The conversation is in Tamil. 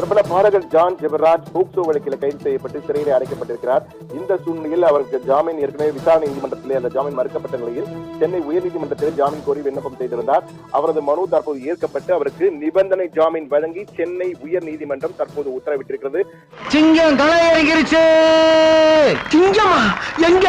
பிரபல பாடகர் ஜான் ஜெபராஜ் போக்சோ வழக்கில் கைது செய்யப்பட்டு சிறையில் அடைக்கப்பட்டிருக்கிறார். இந்த சூழ்நிலையில் அவருக்கு ஜாமீன் ஏற்கனவே விசாரணை நீதிமன்றத்திலே அந்த ஜாமீன் மறுக்கப்பட்ட நிலையில் சென்னை உயர்நீதிமன்றத்தில் ஜாமீன் கோரி விண்ணப்பம் செய்திருந்தார். அவரது மனு தற்போது ஏற்கப்பட்டு அவருக்கு நிபந்தனை ஜாமீன் வழங்கி சென்னை உயர் நீதிமன்றம் தற்போது உத்தரவிட்டிருக்கிறது. சிங்கம் களை இறங்கிருச்சு சிங்கமா எங்க?